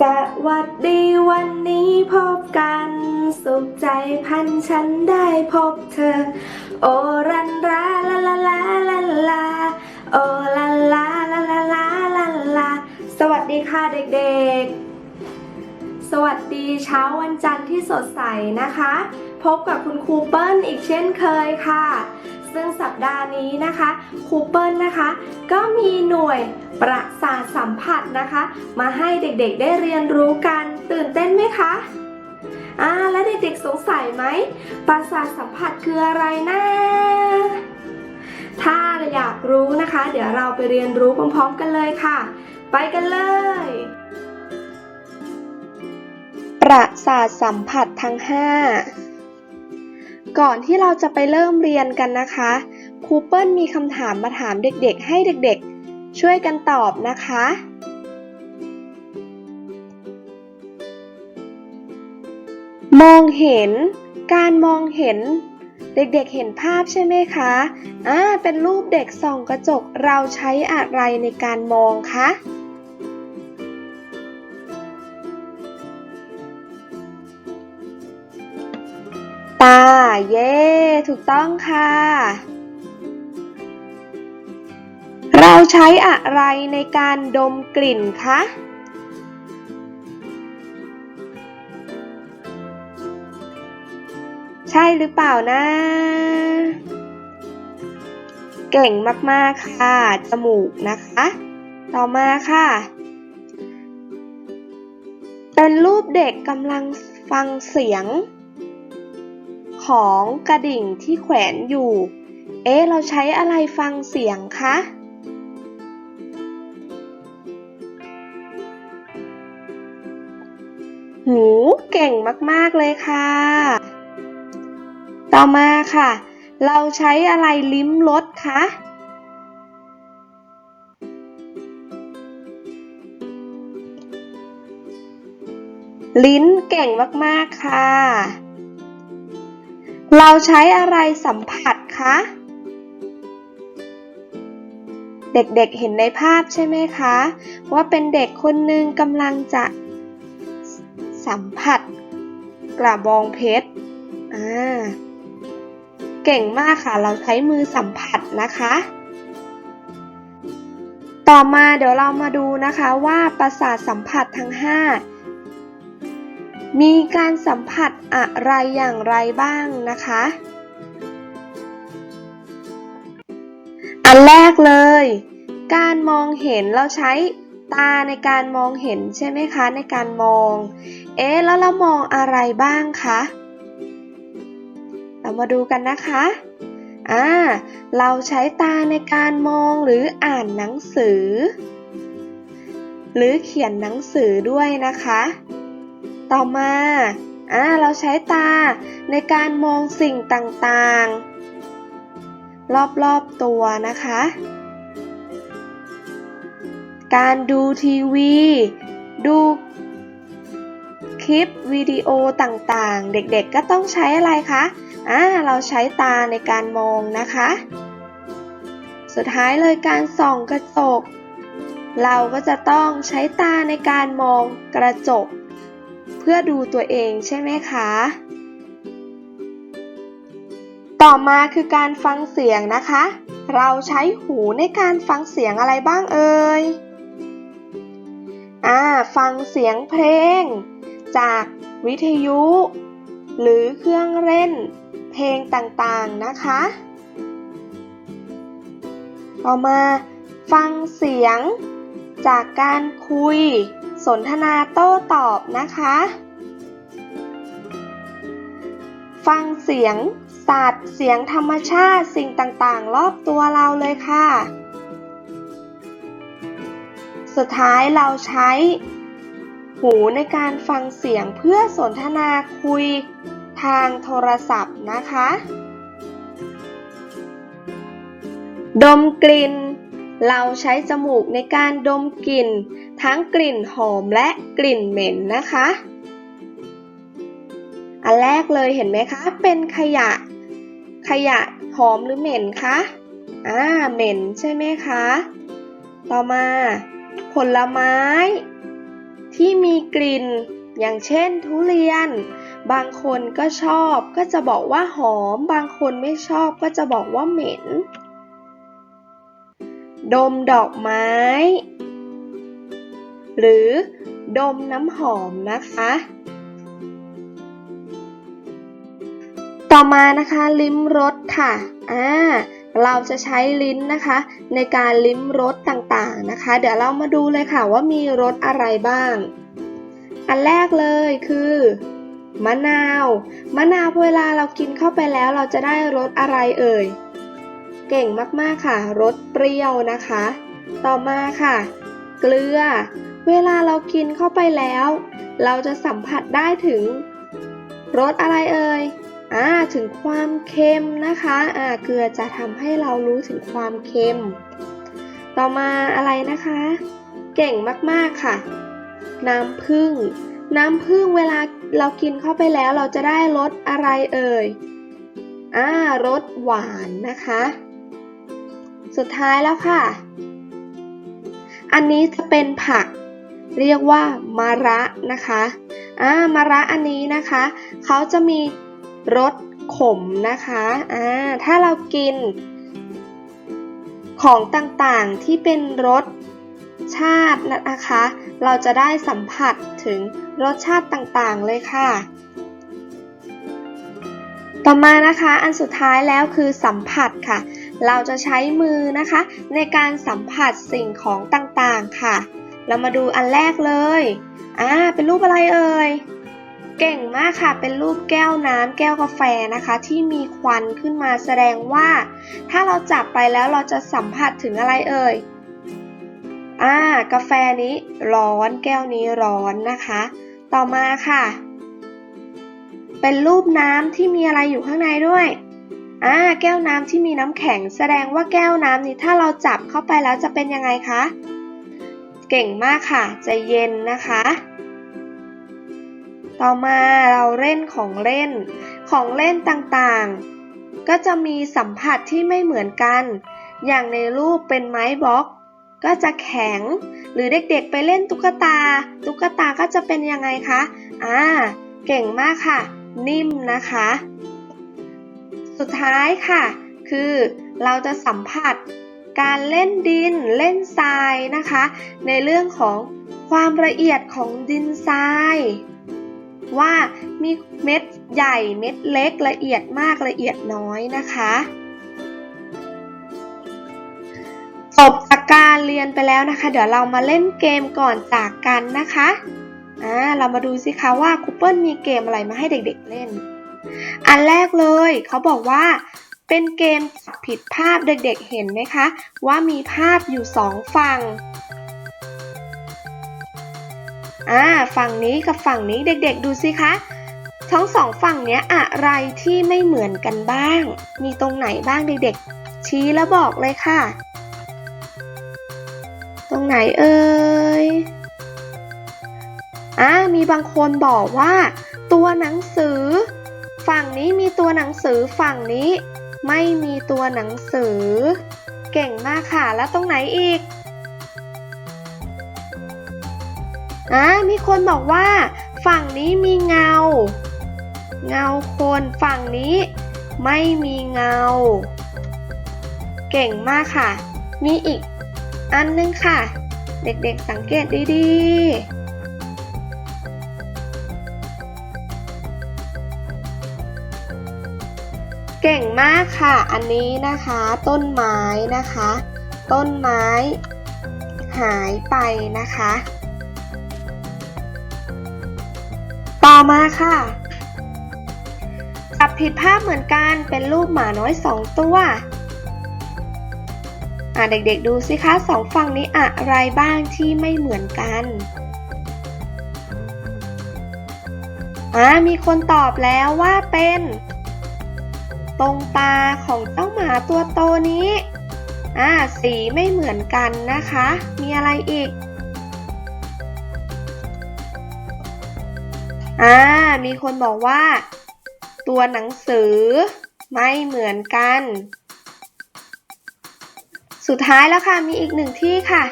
สวัสดีวันนี้พบกัน สุขใจพันฉันได้พบเธอ โอรันราลาลาลาลาลาโอลาลาลาลาลาลาลาสวัสดีค่ะเด็กๆ สวัสดีเช้าวันจันทร์ที่สดใสนะคะ พบกับคุณครูเปิ้ลอีกเช่นเคยค่ะ ซึ่งสัปดาห์นี้นะคะครูเปิลนะคะ ก็มีหน่วยประสาทสัมผัสนะคะ มาให้เด็กๆได้เรียนรู้กันตื่นเต้นไหมคะอ่าแล้วเด็กๆสงสัยไหมประสาทสัมผัสคืออะไรนะถ้าอยากรู้นะคะ เดี๋ยวเราไปเรียนรู้พร้อมๆกันเลยค่ะ ไปกันเลย ประสาทสัมผัสทั้ง 5 ก่อนที่เราจะไปเริ่มเรียนกันนะคะครูเปิ้ลมีคำถามมาถามเด็กๆ ให้เด็กๆ ช่วยกันตอบนะคะ มองเห็น การมองเห็น เด็กๆเห็นภาพใช่ไหมคะอ่าเป็นรูปเด็กส่องกระจกเราใช้อะไรในการมองคะ เย้ ถูกต้องค่ะ เราใช้อะไรในการดมกลิ่นคะ ใช่หรือเปล่านะ เก่งมาก ๆ ค่ะ จมูกนะคะ ต่อมาค่ะ เป็นรูปเด็กกำลังฟังเสียง ของกระดิ่งที่แขวนอยู่ เอ๊ะ เราใช้อะไรฟังเสียงคะ หูเก่งมากๆเลยค่ะ ต่อมาค่ะ เราใช้อะไรลิ้มรสคะลิ้นเก่งมาก ๆ ค่ะ เราใช้อะไรสัมผัสคะ เด็กๆเห็นในภาพใช่ไหมคะ ว่าเป็นเด็กคนหนึ่งกำลังจะสัมผัสกระบองเพชร อ่า เก่งมากค่ะ เราใช้มือสัมผัสนะคะ ต่อมาเดี๋ยวเรามาดูนะคะว่าประสาทสัมผัสทั้ง 5 มีการสัมผัสอะไรอย่างไรบ้างนะคะ อันแรกเลย การมองเห็นเราใช้ตาในการมองเห็นใช่ไหมคะ ในการมอง เอ๊ะแล้วเรามองอะไรบ้างคะ เรามาดูกันนะคะอ่าเราใช้ตาในการมองหรืออ่านหนังสือ หรือเขียนหนังสือด้วยนะคะ ต่อมาอ่าเราใช้ตาในการมองสิ่งต่างๆ รอบๆตัวนะคะ การดูทีวี ดูคลิปวิดีโอต่างๆ เด็กๆก็ต้องใช้อะไรคะอ่าเราใช้ตาในการมองนะคะ สุดท้ายเลยการส่องกระจก เราก็จะต้องใช้ตาในการมองกระจก พื่อดูตัวเองใช่ไหมคะ ต่อมาคือการฟังเสียงนะคะ เราใช้หูในการฟังเสียงอะไรบ้างเอ่ย อ่า ฟังเสียงเพลง จากวิทยุ หรือเครื่องเล่น เพลงต่างๆนะคะ ต่อมาฟังเสียงจากการคุย สนทนาโต้ตอบนะคะ ฟังเสียงสัตว์เสียงธรรมชาติสิ่งต่างๆ รอบตัวเราเลยค่ะ สุดท้ายเราใช้ หูในการฟังเสียงเพื่อสนทนาคุยทางโทรศัพท์นะคะ ดมกลิ่น เราใช้จมูกในการดมกลิ่น ทั้งกลิ่นหอมและกลิ่นเหม็นนะคะ อันแรกเลยเห็นไหมคะ เป็นขยะ ขยะหอมหรือเหม็นคะ อ่า เหม็นใช่ไหมคะ ต่อมา ผลไม้ ที่มีกลิ่น อย่างเช่นทุเรียน บางคนก็ชอบก็จะบอกว่าหอม บางคนไม่ชอบก็จะบอกว่าเหม็น ดมดอกไม้ หรือดมน้ำหอมนะคะ ต่อมานะคะลิ้มรสค่ะอ่าเราจะใช้ลิ้นนะคะ ในการลิ้มรสต่างๆนะคะ เดี๋ยวเรามาดูเลยค่ะว่ามีรสอะไรบ้าง อันแรกเลยคือมะนาว มะนาวเวลาเรากินเข้าไปแล้วเราจะได้รสอะไรเอ่ย เก่งมากๆค่ะ รสเปรี้ยวนะคะ ต่อมาค่ะ เกลือ เวลาเรากินเข้าไปแล้ว เราจะสัมผัสได้ถึงรสอะไรเอ่ยอ่าถึงความเค็มนะคะอ่าเกลือจะทำให้เรารู้ถึงความเค็ม ต่อมาอะไรนะคะ เก่งมากๆค่ะ น้ำผึ้งน้ำผึ้งเวลาเรากินเข้าไปแล้วเราจะได้รสอะไรเอ่ยอ่ารสหวานนะคะ สุดท้ายแล้วค่ะ อันนี้จะเป็นผัก เรียกว่ามะระนะคะอ่ามะระอันนี้นะคะเขาจะมีรสขมนะคะอ่าถ้าเรากิน ของต่างๆที่เป็นรสชาตินะคะ เราจะได้สัมผัสถึงรสชาติต่างๆเลยค่ะ ต่อมานะคะอันสุดท้ายแล้วคือสัมผัสค่ะ เราจะใช้มือนะคะ ในการสัมผัสสิ่งของต่างๆค่ะ เรามาดูอันแรกเลย อ่า เป็นรูปอะไรเอ่ย เก่งมากค่ะ เป็นรูปแก้วน้ำแก้วกาแฟนะคะ ที่มีควันขึ้นมาแสดงว่า ถ้าเราจับไปแล้วเราจะสัมผัสถึงอะไรเอ่ย อ่า กาแฟนี้ร้อนแก้วนี้ร้อนนะคะ ต่อมาค่ะ เป็นรูปน้ำที่มีอะไรอยู่ข้างในด้วยอ่าแก้วน้ำที่มีน้ำแข็ง แสดงว่าแก้วน้ำนี้ถ้าเราจับเข้าไปแล้วจะเป็นยังไงคะ เก่งมากค่ะจะเย็นนะคะ ต่อมาเราเล่นของเล่น ของเล่นต่างๆ ก็จะมีสัมผัสที่ไม่เหมือนกัน อย่างในรูปเป็นไม้บล็อก ก็จะแข็ง หรือเด็กๆไปเล่นตุ๊กตา ตุ๊กตาก็จะเป็นยังไงคะ อ่า เก่งมากค่ะ นิ่มนะคะ สุดท้ายค่ะ คือเราจะสัมผัส การเล่นดินเล่นทรายนะคะ ในเรื่องของความละเอียดของดินทราย ว่ามีเม็ดใหญ่เม็ดเล็กละเอียดมากละเอียดน้อยนะคะจบจากการเรียนไปแล้วนะคะ เดี๋ยวเรามาเล่นเกมก่อนจากกันนะคะอ่าเรามาดูสิคะว่าคูเปิลมีเกมอะไรมาให้เด็กๆเล่น อันแรกเลยเขาบอกว่า เป็นเกมจับผิดภาพเด็กๆเห็นไหมคะ ว่ามีภาพอยู่สองฝั่งอ่าฝั่งนี้กับฝั่งนี้เด็กๆดูสิคะทั้งสองฝั่งเนี้ยอะไรที่ไม่เหมือนกันบ้าง มีตรงไหนบ้างเด็กๆ ชี้แล้วบอกเลยค่ะ ตรงไหนเอ่ยอ่ามีบางคนบอกว่า ตัวหนังสือ ฝั่งนี้มีตัวหนังสือฝั่งนี้ ไม่มีตัวหนังสือ เก่งมากค่ะแล้วตรงไหนอีกอ่ามีคนบอกว่า ฝั่งนี้มีเงา เงาคนฝั่งนี้ไม่มีเงา เก่งมากค่ะ มีอีกอันนึงค่ะ เด็กๆสังเกตดีๆ เก่งมากค่ะ อันนี้นะคะ ต้นไม้นะคะ ต้นไม้หายไปนะคะ ต่อมาค่ะจับผิดภาพเหมือนกันเป็นรูปหมาน้อยสองตัวอ่าเด็กๆดูสิคะสองฝั่งนี้อะไรบ้างที่ไม่เหมือนกันอ่ามีคนตอบแล้วว่าเป็น ตรงตาของเจ้าหมาตัวโตนี้ อ่า สีไม่เหมือนกันนะคะ มีอะไรอีก อ่า มีคนบอกว่า ตัวหนังสือไม่เหมือนกัน สุดท้ายแล้วค่ะ มีอีกหนึ่งที่ค่ะ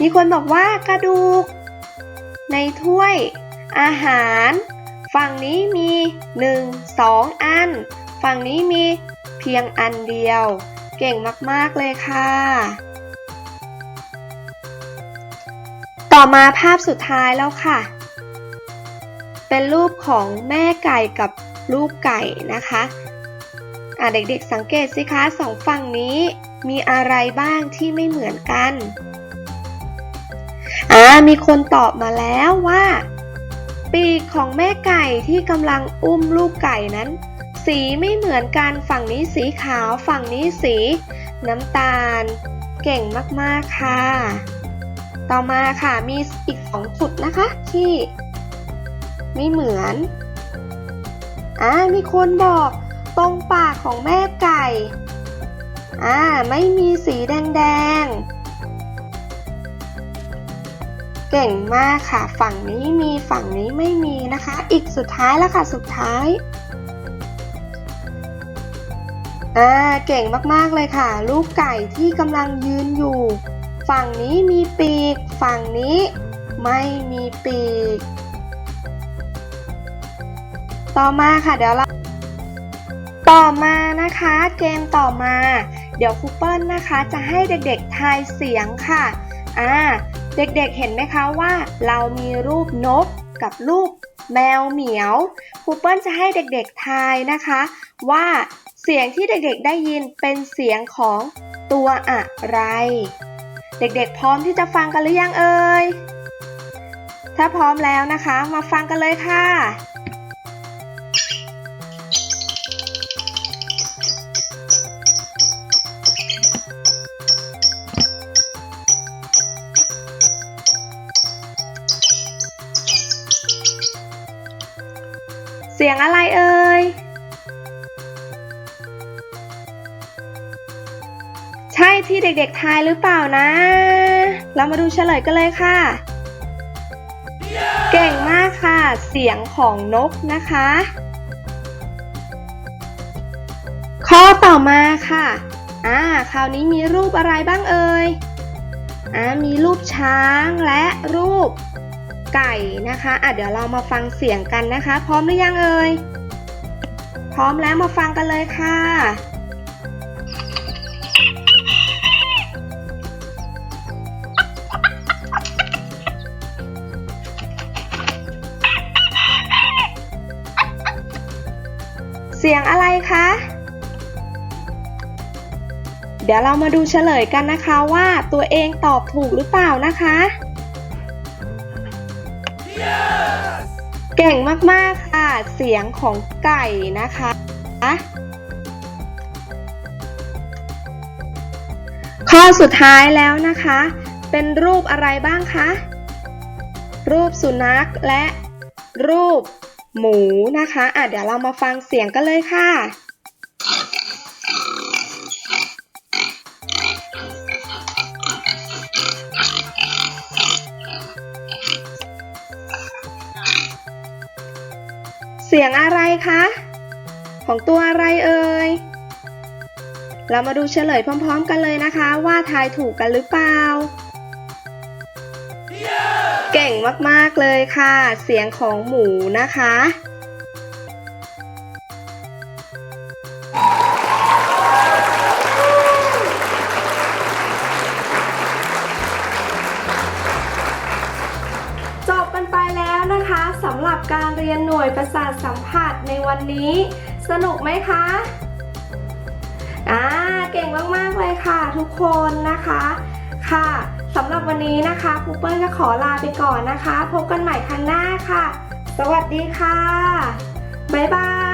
มีคนบอกว่ากระดูก ในถ้วยอาหาร ฝั่งนี้มีหนึ่งสองอัน ฝั่งนี้มีเพียงอันเดียว เก่งมาก ๆ เลยค่ะ ต่อมาภาพสุดท้ายแล้วค่ะ เป็นรูปของแม่ไก่กับลูกไก่นะคะะเด็กๆสังเกตสิคะสองฝั่งนี้มีอะไรบ้างที่ไม่เหมือนกัน อ่ามีคนตอบมาแล้วว่า ปีกของแม่ไก่ที่กำลังอุ้มลูกไก่นั้น สีไม่เหมือนกันฝั่งนี้สีขาวฝั่งนี้สี น้ำตาล เก่งมากๆค่ะ ต่อมาค่ะมีอีกสองจุดนะคะที่ ไม่เหมือนอ่ามีคนบอกตรงปากของแม่ไก่อ่าไม่มีสีแดงๆ เก่งมากค่ะ ฝั่งนี้มีฝั่งนี้ไม่มีนะคะ อีกสุดท้ายแล้วค่ะสุดท้ายอ่าเก่งมากๆเลยค่ะ ลูกไก่ที่กำลังยืนอยู่ ฝั่งนี้มีปีก ฝั่งนี้ไม่มีปีก ต่อมาค่ะเดี๋ยวเราต่อมานะคะเกมต่อมา เดี๋ยวครูเปิลนะคะจะให้เด็กๆทายเสียงค่ะอ่า เด็กๆเห็นไหมคะว่าเรามีรูปนกกับรูปแมวเหมียวครูเปิ้ลจะให้เด็กๆทายนะคะ ว่าเสียงที่เด็กๆได้ยินเป็นเสียงของตัวอะไร เด็กๆพร้อมที่จะฟังกันหรือยังเอ่ยถ้าพร้อมแล้วนะคะ มาฟังกันเลยค่ะ ยงอะไรเอ่ย ใช่ที่เด็กๆทายหรือเปล่านะ เรามาดูเฉลยกันเลยค่ะ เก่งมากค่ะ เสียงของนกนะคะ ข้อต่อมาค่ะ อ่า คราวนี้มีรูปอะไรบ้างเอ่ย อ่า มีรูปช้างและรูป ไก่นะคะอะเดี๋ยวเรามาฟังเสียงกันนะคะ พร้อมหรือยังเอ่ย พร้อมแล้วมาฟังกันเลยค่ะ เสียงอะไรคะ เดี๋ยวเรามาดูเฉลยกันนะคะว่าตัวเองตอบถูกหรือเปล่านะคะ เก่งมาก ๆ ค่ะ เสียงของไก่นะคะ ข้อสุดท้ายแล้วนะคะ เป็นรูปอะไรบ้างคะ รูปสุนัขและรูปหมูนะคะ อะ เดี๋ยวเรามาฟังเสียงกันเลยค่ะ เสียงอะไรคะ ของตัวอะไรเอ่ย เรามาดูเฉลยพร้อม ๆ กันเลยนะคะ ว่าทายถูกกันหรือเปล่า เก่งมากๆเลยค่ะ เสียงของหมูนะคะ สำหรับการเรียนหน่วยประสาทสัมผัสในวันนี้ สนุกไหมคะอ่าเก่งมากๆเลยค่ะ ทุกคนนะคะค่ะสำหรับวันนี้นะคะครูเปิ้ลก็ขอลาไปก่อนนะคะ พบกันใหม่ครั้งหน้าค่ะ สวัสดีค่ะ บ๊ายบาย